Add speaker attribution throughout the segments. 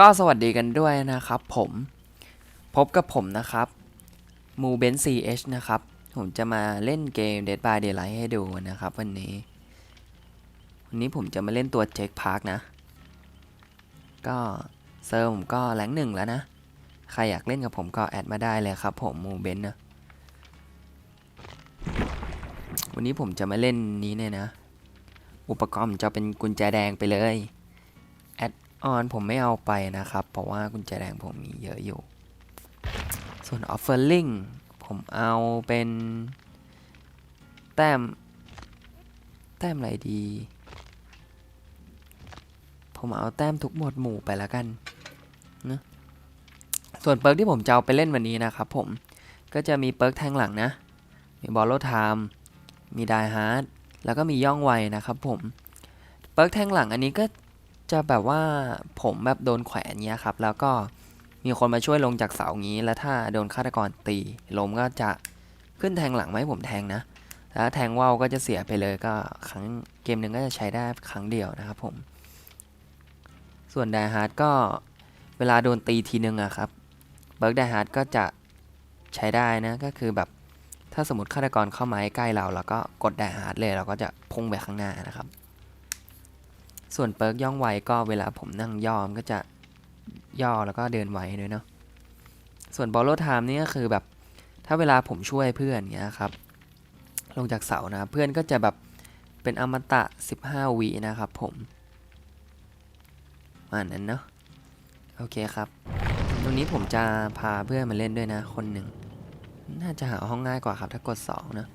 Speaker 1: ก็สวัสดีกันด้วยนะครับผมพบกับผมนะครับมูเบนซีเอชนะครับ ผมจะมาเล่นเกม Dead by Daylight ให้ดูนะครับวันนี้ วันนี้ผมจะมาเล่นตัวเจ k กพาร์คนะ ก็เซิร์ฟผมก็แรงหนึ่งแล้วนะ ใครอยากเล่นกับผมก็แอดมาได้เลยครับผมมูเบนนะวันนี้ผมจะมาเล่นนี้เนี่ยนะ อุปกรณ์จะเป็นกุญแจแดงไปเลย ออนผมไม่เอาไปนะครับ เพราะว่ากุญแจแดงผมมีเยอะอยู่ ส่วน Offering ผมเอาเป็น แต้ม แต้มอะไรดี ผมเอาแต้มทุกหมวดหมู่ไปแล้วกันนะส่วนเปิร์กที่ผมจะเอาไปเล่นวันนี้นะครับผมก็จะมีเปิร์กแทงหลังนะ มีบอลโลไทม์มีไดฮาร์ดแล้วก็มีย่องไวนะครับผม เปิร์กแทงหลังอันนี้ก็ จะแบบว่าผมแบบโดนแขวนเงี้ยครับ แล้วก็มีคนมาช่วยลงจากเสางี้ แล้วถ้าโดนฆาตกรตีล้มก็จะขึ้นแทงหลังมาให้ผมแทงนะแล้วแทงว่าวก็จะเสียไปเลยก็ครั้งเกมหนึ่งก็จะใช้ได้ครั้งเดียวนะครับผม ส่วนไดฮาร์ดก็เวลาโดนตีทีนึงอะครับเบิร์กไดฮาร์ดก็จะใช้ได้นะก็คือแบบถ้าสมมติฆาตกรเข้ามาใกล้เรา แล้วก็กดไดฮาร์ดเลยเราก็จะพุ่งไปข้างหน้านะครับ ส่วนเปิร์กย่องไวก็เวลาผมนั่งย่อมก็จะย่อแล้วก็เดินไวด้วยเนาะ ส่วนบอลโลไทม์นี่ก็คือแบบถ้าเวลาผมช่วยเพื่อนเงี้ยครับ ลงจากเสานะเพื่อนก็จะแบบเป็นอมตะ 15วินะครับผมมานั้นเนาะโอเคครับ ตรงนี้ผมจะพาเพื่อนมาเล่นด้วยนะ คนหนึ่ง น่าจะหาห้องง่ายกว่าครับถ้ากด 2 นะ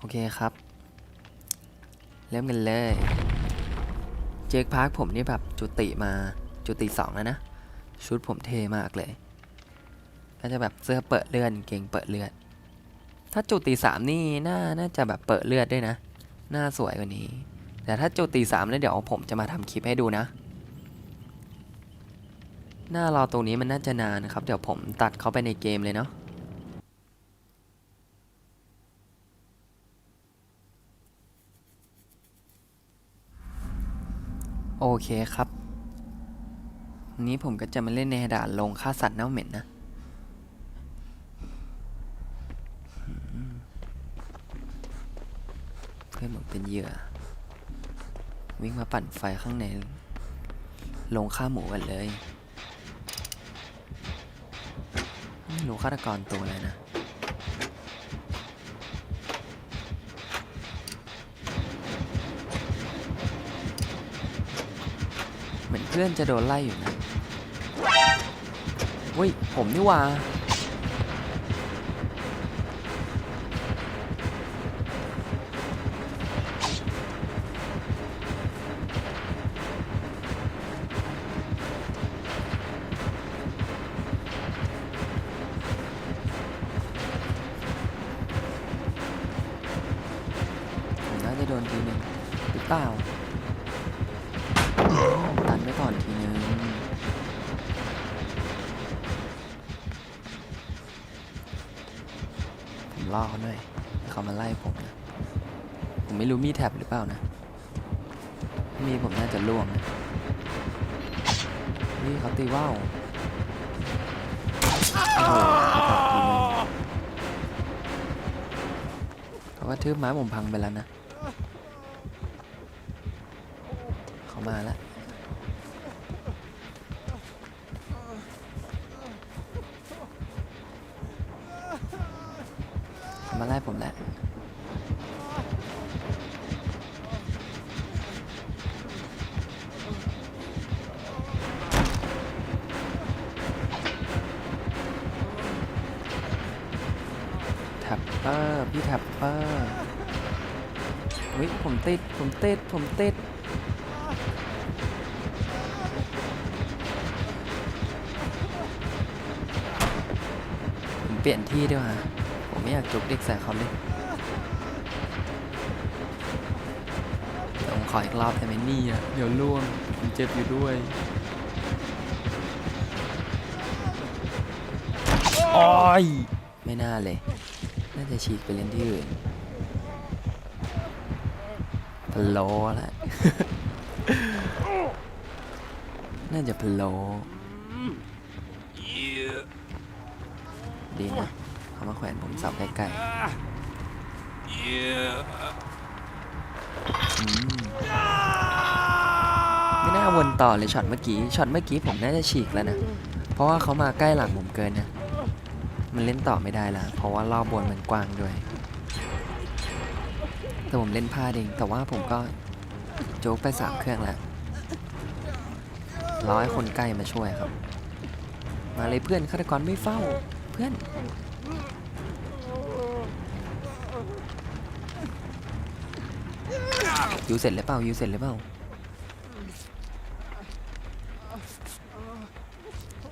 Speaker 1: โอเคครับ เริ่มกันเลย เจคพาร์คผมนี่แบบจุติมาจุติสองแล้วนะ ชุดผมเทมากเลย ก็จะแบบเสื้อเปิดเลือดเกงเปิดเลือด ถ้าจุติสามนี่น่าน่าจะแบบเปิดเลือดด้วยนะ หน้าสวยกว่านี้ แต่ถ้าจุติสามแล้วเดี๋ยวผมจะมาทำคลิปให้ดูนะหน้ารอตรงนี้มันน่าจะนานนะครับ เดี๋ยวผมตัดเข้าไปในเกมเลยเนาะ โอเคครับวันนี้ผมก็จะมาเล่นในด่านลงฆ่าสัตว์เน่าเหม็นนะ เพื่อนผมเป็นเหยื่อ วิ่งมาปั่นไฟข้างในลงฆ่าหมูกันเลย ไม่รู้ฆาตกรตัวอะไรนะ เหมือนเพื่อนจะโดนไล่อยู่นะเฮ้ย ผมนี่ว่า ผมน่าจะโดนทีหนึ่งหรือเปล่า ตันไว้ก่อนทีนึงผมล่อเขาหน่อยเขามาไล่ผมนะ ผมไม่รู้มีแท็บหรือเปล่านะ มีผมน่าจะล่วงนะนี่เขาตีว่าวเขาตัดทีนึงเขาก็ทืบไม้ผมพังไปแล้วนะ เขามาแล้วมาไล่ผมแหละแท็ปเปอร์พี่แท็ปเปอร์เฮ้ยผมติด ผมติด ผมติด เปลี่ยนที่ดีกว่าผมไม่อยากจุกเด็กใส่เขาเลยเดี๋ยวผมขออีกรอบได้ไหมนี่อะเดี๋ยวล่วงผมเจ็บอยู่ด้วยโอ้ยไม่น่าเลย น่าจะฉีกไปเล่นที่อื่นพะโล้แหละ น่าจะพะโล้ดีนะเขามาแขวนผมสับใกล้ๆอืมไม่น่าวนต่อเลยช็อตเมื่อกี้ช็อตเมื่อกี้ผมน่าจะฉีกแล้วนะ เพราะว่าเขามาใกล้หลังผมเกินนะ มันเล่นต่อไม่ได้ละเพราะว่ารอบบนมันกว้างด้วย แต่ผมเล่นพลาดเองแต่ว่าผมก็โจ๊กไปสามเครื่องแล้วรอให้คนใกล้มาช่วยครับ มาเลยเพื่อนฆาตกรไม่เฝ้า เพื่อน ยูเสร็จหรือเปล่ายูเสร็จหรือเปล่า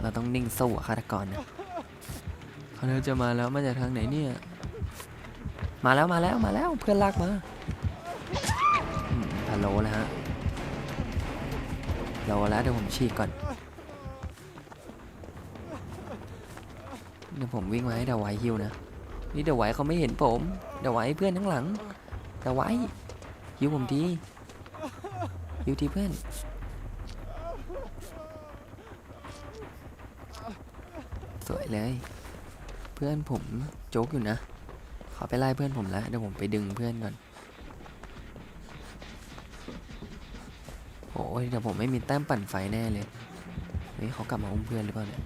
Speaker 1: เราต้องนิ่งสู้อะฆาตกรนะเขาเริ่มจะมาแล้วมาจากทางไหนเนี่ย มาแล้วมาแล้วมาแล้วเพื่อนลากมาอืมพะโลแล้วฮะโลแล้วเดี๋ยวผมฉีกก่อนเดี๋ยวผมวิ่งมาให้เดาไว้ฮิวนะ นี่เดาไว้เขาไม่เห็นผม เดาไว้เพื่อนข้างหลัง เดาไว้ ฮิวผมทีฮิวทีเพื่อนสวยเลย เพื่อนผมโจ๊กอยู่นะขอไปไล่เพื่อนผมแล้วเดี๋ยวผมไปดึงเพื่อนก่อนโอ้ยเดี๋ยวผมไม่มีแต้มปั่นไฟแน่เลยเฮ้ยเขากลับมาอุ้มเพื่อนหรือเปล่าเนี่ย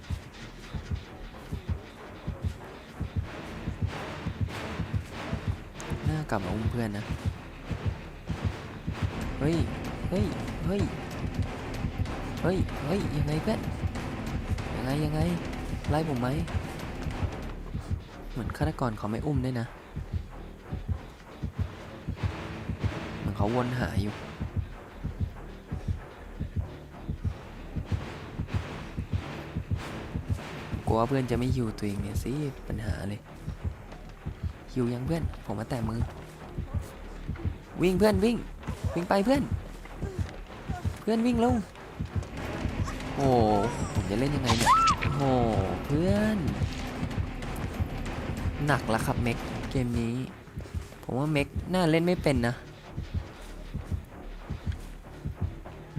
Speaker 1: น่ากลับมาอุ้มเพื่อนนะ ฮ้ย เฮ้ย เฮ้ย เฮ้ย เฮ้ย ยังไงเพื่อนยังไงยังไง ไล่ผมไหม เหมือนฆาตกรเขาไม่อุ้มด้วยนะ เหมือนเขาวนหาอยู่กลัวว่าเพื่อนจะไม่ฮิวตัวเองเนี่ยสิปัญหาเลยฮิวยังเพื่อน ผมมาแตะมือ วิ่งเพื่อนวิ่ง วิ่งไปเพื่อน เพื่อนวิ่งลงโอ้ผมจะเล่นยังไงเนี่ยโอ้เพื่อน หนักแล้วครับเม็กเกมนี้ ผมว่าเม็กน่าเล่นไม่เป็นนะ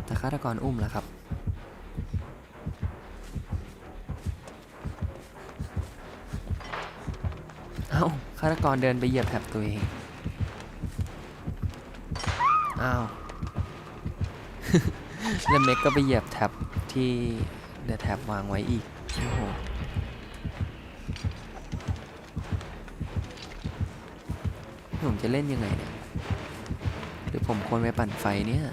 Speaker 1: แต่ฆาตกรอุ้มแล้วครับเอ้าฆาตกรเดินไปเหยียบแถบตัวเอง อ้าว แล้วเม็กก็ไปเหยียบแท็บที่เดอะแท็บวางไว้อีก โอ้โหผมจะเล่นยังไงเนี่ย หรือผมควรไปปั่นไฟเนี่ย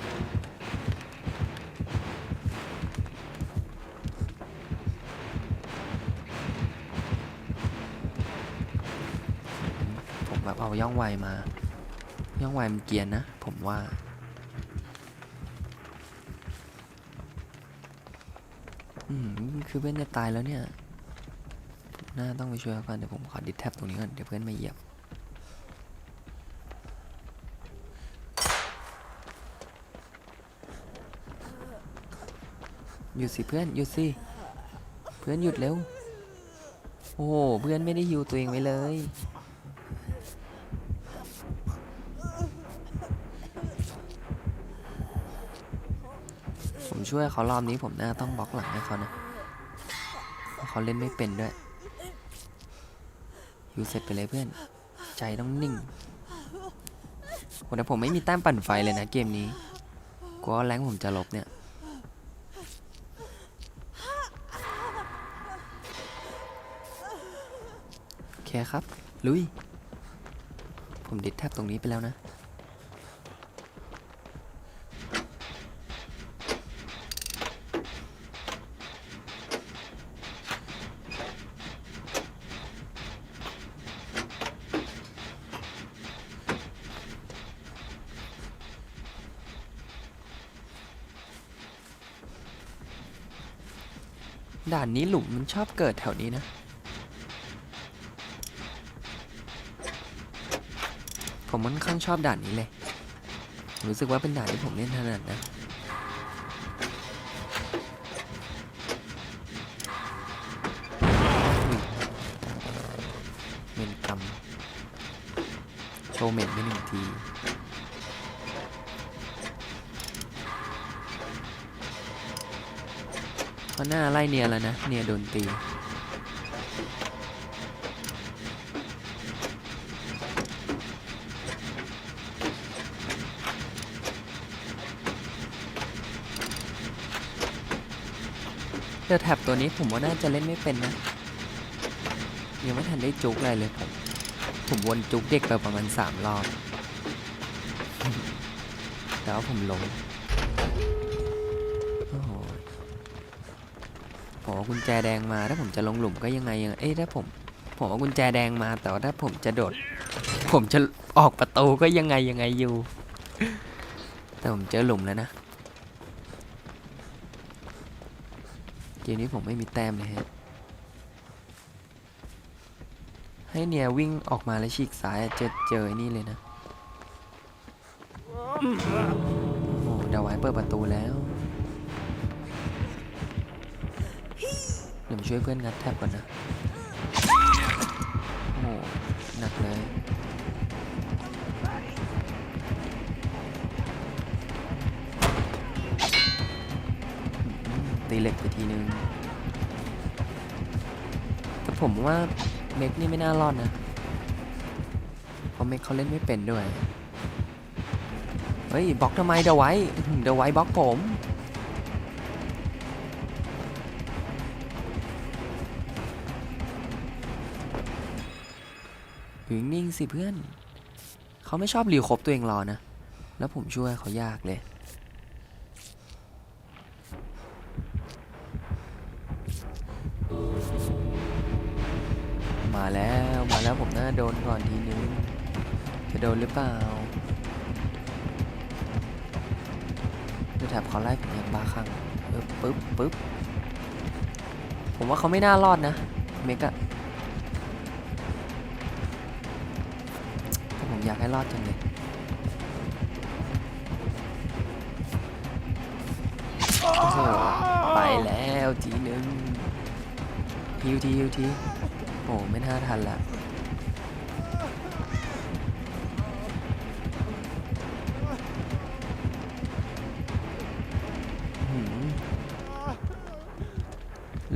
Speaker 1: ผมแบบเอาย่องไวมา ย่องไวมันเกียนนะ ผมว่า อืม คือเพื่อนจะตายแล้วเนี่ยน่าต้องไปช่วยก่อนเดี๋ยวผมขอดิสแท็บตรงนี้ก่อน เดี๋ยวเพื่อนมาเหยียบ หยุดสิเพื่อน หยุดสิ เพื่อนหยุดเร็ว โอ้โหเพื่อนไม่ได้ฮิวตัวเองไว้เลย ผมช่วยเขารอบนี้ผมน่าต้องบล็อกหลังให้เขานะเพราะเขาเล่นไม่เป็นด้วยฮิวเสร็จไปเลยเพื่อน ใจต้องนิ่งโหแต่ผมไม่มีแต้มปั่นไฟเลยนะเกมนี้กลัวแรงผมจะลบเนี่ยโอเคครับ ลุย ผมดิดแทบตรงนี้ไปแล้วนะ ด่านนี้หลุมมันชอบเกิดแถวนี้นะผมค่อนข้างชอบด่านนี้เลย รู้สึกว่าเป็นด่านที่ผมเล่นถนัดนะ เมนกรรมโชว์เมนไปหนึ่งที เขาหน้าไล่เนียแล้วนะ เนียโดนตีเดอแท็บตัวนี้ผมว่าน่าจะเล่นไม่เป็นนะ ยังไม่ทันได้จุกอะไรเลยผมผมวนจุกเด็กไปประมาณสามรอบ แต่ว่าผมลง ผมว่ากุญแจแดงมา ถ้าผมจะลงหลุมก็ยังไงยังเอ้ยถ้าผมผมว่ากุญแจแดงมา แต่ว่าถ้าผมจะโดด ผมจะออกประตูก็ยังไงยังไงอยู่ แต่ผมเจอหลุมแล้วนะเกมนี้ผมไม่มีแต้มเลยฮะให้เนียวิ่งออกมาแล้วฉีกซ้ายอะเจอไอ้นี่เลยนะ โอ้เดาไว้เปิดประตูแล้ว ดี๋ยวผมช่วยเพื่อนงัดแท็บก่อนนะโอ้โหหนักเลยตีเหล็กไปทีนึง แต่ผมว่าเมกนี่ไม่น่ารอดนะ เพราะเมกเขาเล่นไม่เป็นด้วย เฮ้ยบล็อกทำไมเดาไว้เดาไว้บล็อกผม อยู่นิ่งสิเพื่อน เขาไม่ชอบรีวคบตัวเองรอนะ แล้วผมช่วยเขายากเลย มาแล้วมาแล้วผมน่าโดนก่อนทีนึง จะโดนหรือเปล่าดูแถบเขาไล่ผมยังบ้าคลั่งปึ๊บปึ๊บปึ๊บผมว่าเขาไม่น่ารอดนะ เมกอะ อยากให้รอดจังเลยโอ้โหไปแล้วทีนึงฮิวทีฮิวทีโอ้ไม่น่าทันละ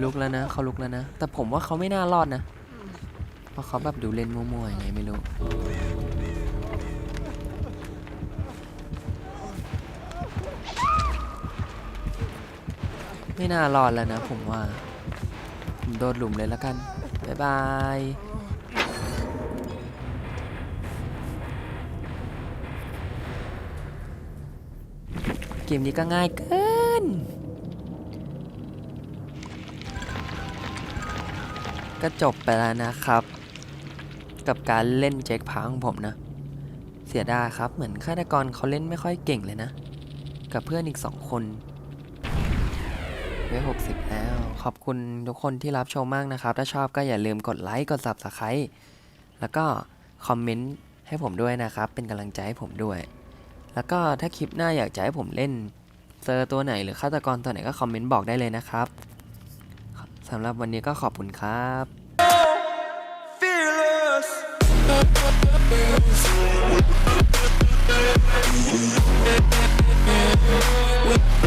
Speaker 1: ลุกแล้วนะเขาลุกแล้วนะ แต่ผมว่าเขาไม่น่า รอดนะ เพราะเขาแบบดูเล่นมั่วๆยังไงไม่รู้ ไม่น่ารอดแล้วนะผมว่าผมโดดหลุมเลยแล้วกัน บ๊ายบาย เกมนี้ก็ง่ายเกิน ก็จบไปแล้วนะครับ กับการเล่นเจ็คพาของผมนะ เสียดายครับ เหมือนฆาตกรเขาเล่นไม่ค่อยเก่งเลยนะ กับเพื่อนอีกสองคน เวหกสิบแล้ว ขอบคุณทุกคนที่รับชมมากนะครับ ถ้าชอบก็อย่าลืมกดไลค์ กด Subscribe แล้วก็คอมเมนต์ให้ผมด้วยนะครับ เป็นกำลังใจให้ผมด้วย แล้วก็ถ้าคลิปหน้าอยากจะให้ผมเล่นเซอร์ตัวไหนหรือฆาตกรตัวไหนก็คอมเมนต์บอกได้เลยนะครับสำหรับวันนี้ก็ขอบคุณครับ
Speaker 2: fearless.